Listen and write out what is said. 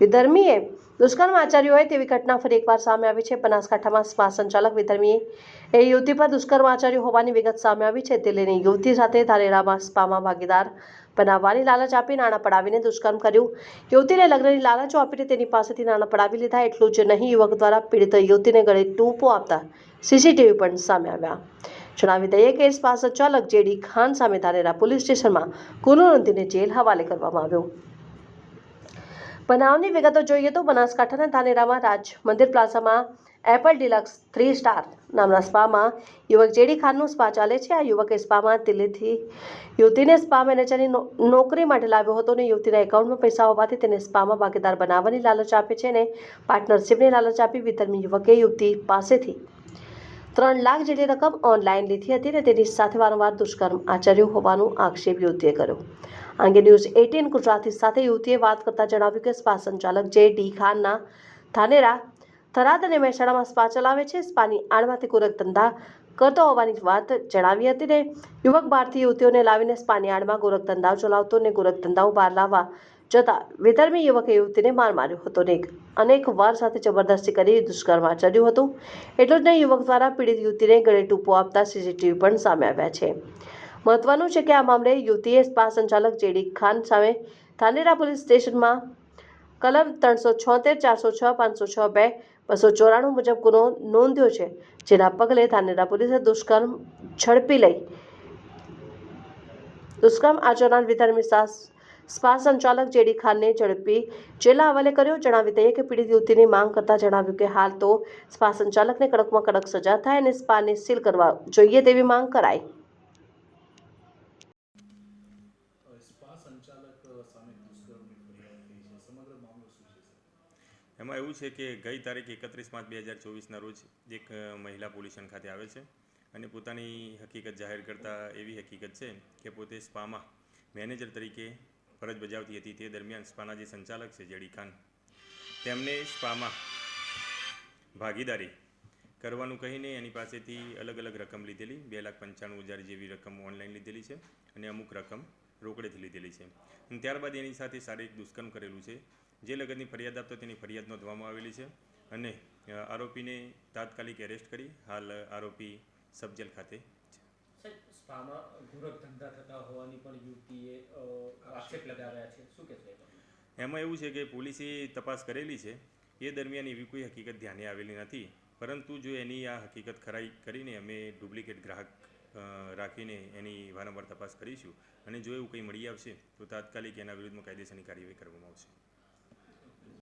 વિધર્મીએ દુષ્કર્મ આચર્યું હોય તેવી ઘટના ફરી એકવાર સામે આવી છે. બનાસકાંઠામાં સ્પા સંચાલક વિધર્મીએ એ યુવતી પર દુષ્કર્મ આચર્યું હોવાની વિગત સામે આવી છે. તે લઈને યુવતી સાથે ધારેરામાં સ્પામાં ભાગીદાર બનાવવાની લાલચ આપી નાણાં પડાવીને દુષ્કર્મ કર્યું. યુવતીને લગ્નની લાલચો આપીને તેની પાસેથી નાણાં પડાવી લીધા. એટલું જ નહીં, યુવક દ્વારા પીડિત યુવતીને ગળે ટૂંપો આપતા સીસીટીવી પણ સામે આવ્યા. જણાવી દઈએ કે સ્પા સંચાલક જેડી ખાન સામે ધારેરા પોલીસ સ્ટેશનમાં ગુનો નોંધીને જેલ હવાલે કરવામાં આવ્યો. બનાવની વિગતો જોઈએ તો બનાસકાંઠાના ધાનેરામાં રાજ મંદિર પ્લાઝામાં એપલ ડિલક્સ થ્રી સ્ટાર નામના સ્પામાં યુવક જેડી ખાનનું સ્પા ચાલે છે. આ યુવકે સ્પામાં દિલ્હીથી યુવતીને સ્પા મેનેજરની નોકરી માટે લાવ્યો હતો અને યુવતીના એકાઉન્ટમાં પૈસા હોવાથી તેને સ્પામાં ભાગીદાર બનાવવાની લાલચ આપે છે અને પાર્ટનરશિપની લાલચ આપી વિધર્મી યુવકે યુવતી પાસેથી ત્રણ લાખ જેટલી રકમ ઓનલાઈન લીધી હતી અને તેની સાથે વારંવાર દુષ્કર્મ આચર્યું હોવાનું આક્ષેપ યુવતીએ કર્યો. આ અંગે ન્યૂઝ એટીન ગુજરાતી સાથે યુવતીએ વાત કરતા જણાવ્યું કે સ્પા સંચાલક જે ડી ખાનના ધાનેરા થરાદ અને મહેસાણામાં સ્પા ચલાવે છે, સ્પાની આડમાંથી કુરક ધંધા કરતો હોવાની વાત જણાવી હતી ને યુવક બહારથી યુવતીઓને લાવીને સ્પાની આડમાં ગોરખ ધંધાઓ ચલાવતો અને ગોરખ ધંધાઓ બહાર લાવવા જતા વિધર્મી યુવકે યુવતીને માર માર્યો હતો ને અનેક વાર સાથે જબરદસ્તી કરી દુષ્કર્મ આચર્યું હતું. એટલું જ નહીં, યુવક દ્વારા પીડિત યુવતીને ગળે ટૂંપો આપતા સીસીટીવી પણ સામે આવ્યા છે. મહત્વનું છે કે આ મામલે યુવતીએ સ્પા સંચાલક જેડી ખાન સામે ધાનેરા પોલીસ સ્ટેશનમાં કલમ ત્રણસો છોતેર, ચારસો છ, પાંચસો છ, બે, બસો ચોરાણું મુજબ ગુનો નોંધ્યો છે, જેના પગલે ધાનેરા પોલીસે દુષ્કર્મ ઝડપી લઈ દુષ્કર્મ આચરનાર વિધર્મી સાસ સ્પા સંચાલક જેડી ખાનને ઝડપી જેલા હવાલે કર્યો. જણાવી દઈએ કે પીડિત યુવતીની માંગ કરતા જણાવ્યું કે હાલ તો સ્પા સંચાલકને કડકમાં કડક સજા થાય અને સ્પાને સીલ કરવા જોઈએ તેવી માંગ કરાઈ. એમાં એવું છે કે ગઈ તારીખ એકત્રીસ પાંચ બે હજાર ચોવીસના રોજ એક મહિલા પોલ્યુશન ખાતે આવે છે અને પોતાની હકીકત જાહેર કરતા એવી હકીકત છે કે પોતે સ્પામાં મેનેજર તરીકે ફરજ બજાવતી હતી તે દરમિયાન સ્પાના જે સંચાલક છે, જેડી ખાન, તેમને સ્પામાં ભાગીદારી કરવાનું કહીને એની પાસેથી અલગ અલગ રકમ લીધેલી, બે લાખ પંચાણું હજાર જેવી રકમ ઓનલાઈન લીધેલી છે અને અમુક રકમ રોકડેથી લીધેલી છે. અને ત્યારબાદ એની સાથે શારીરિક દુષ્કર્મ કરેલું છે. જે લગતની ફરિયાદ આપતો તેની ફરિયાદ નોંધવામાં આવેલી છે અને આરોપીને તાત્કાલિક એરેસ્ટ કરી. હાલ આરોપી સબજેલ ખાતે સ્પામાં ગોરખ ધંધા થતા હોવાની પણ યુવતીએ આક્ષેપ લગાવ્યા છે. શું કહેશો એમાં એવું છે કે પોલીસે તપાસ કરેલી છે. એ દરમિયાન એવી કોઈ હકીકત ધ્યાને આવેલી નથી. પરંતુ જો એની આ હકીકત ખરાઈ કરીને અમે ડુપ્લિકેટ ગ્રાહક રાખીને એની વારંવાર તપાસ કરીશું અને જો એવું કંઈ મળી આવશે તો તાત્કાલિક એના વિરુદ્ધમાં કાયદેસરની કાર્યવાહી કરવામાં આવશે.